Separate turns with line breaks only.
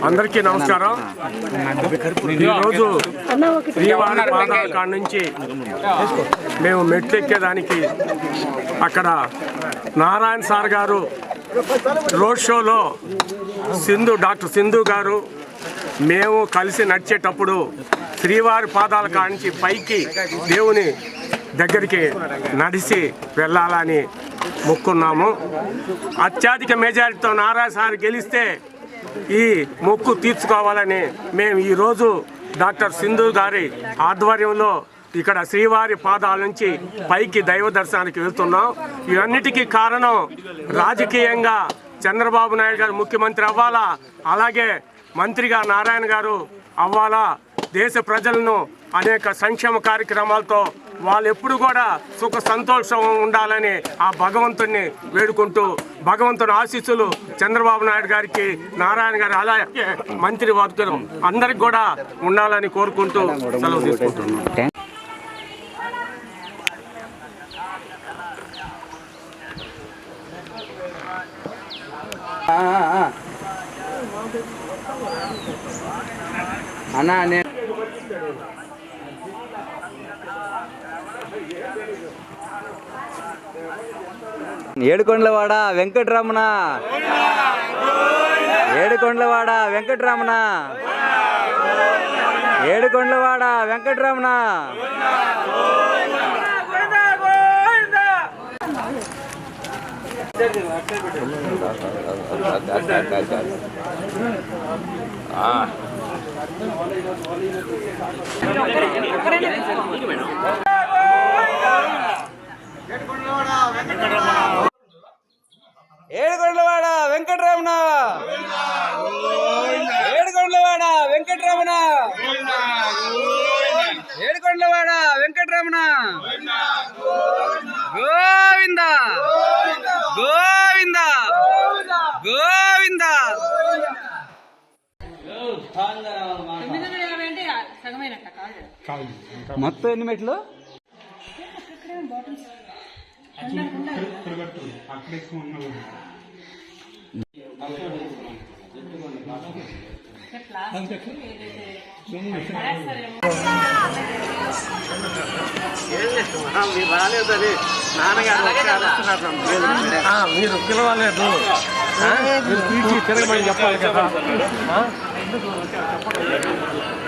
అందరికీ నమస్కారం. ఈరోజు శ్రీవారి పాదాల కాడ నుంచి మేము మెట్లు ఎక్కేదానికి అక్కడ నారాయణ సార్ గారు రోడ్ షోలో సింధు డాక్టర్ సింధు గారు మేము కలిసి నడిచేటప్పుడు శ్రీవారి పాదాల కాడ నుంచి పైకి దేవుని దగ్గరికి నడిచి వెళ్ళాలని మొక్కున్నాము. అత్యధిక మెజారిటీతో నారాయణ సార్ గెలిస్తే ఈ మొక్కు తీర్చుకోవాలని మేము ఈరోజు డాక్టర్ సింధు గారి ఆధ్వర్యంలో ఇక్కడ శ్రీవారి పాదాల నుంచి పైకి దైవ దర్శనానికి వెళ్తున్నాం. ఇవన్నిటికీ కారణం రాజకీయంగా చంద్రబాబు నాయుడు గారు ముఖ్యమంత్రి అవ్వాలా? అలాగే మంత్రిగా నారాయణ గారు అవ్వాలా? దేశ ప్రజలను అనేక సంక్షేమ కార్యక్రమాలతో వాళ్ళు ఎప్పుడు కూడా సుఖ సంతోషం ఉండాలని ఆ భగవంతుని వేడుకుంటూ భగవంతుని ఆశీస్సులు చంద్రబాబు నాయుడు గారికి నారాయణ గారు అలాగే మంత్రి వర్గం అందరికి కూడా ఉండాలని కోరుకుంటూ సెలవు తీసుకుంటున్నాం.
అన్నా నేను ఏడుకొండలవాడ వెంకటరమణ. ఏడుకొండలవాడ వెంకటరమణ. ఏడుకొండలవాడ వెంకటరమణ. ఏడుగొండలవాడ వెంకటరమణ. ఏడుగొండలవాడ వెంకటరమణ. ఏడుగొండలవాడ వెంకటరమణ. గో
తొమ్మిది వందల యాభై అంటే సగమైనట్ట కాదు.
మొత్తం ఎన్ని మెట్లు?
మీరు రాలేదని నాన్నగారు మీరు పిలవలేదు మీరు తిరగమని చెప్పాలి కదా. Thank you.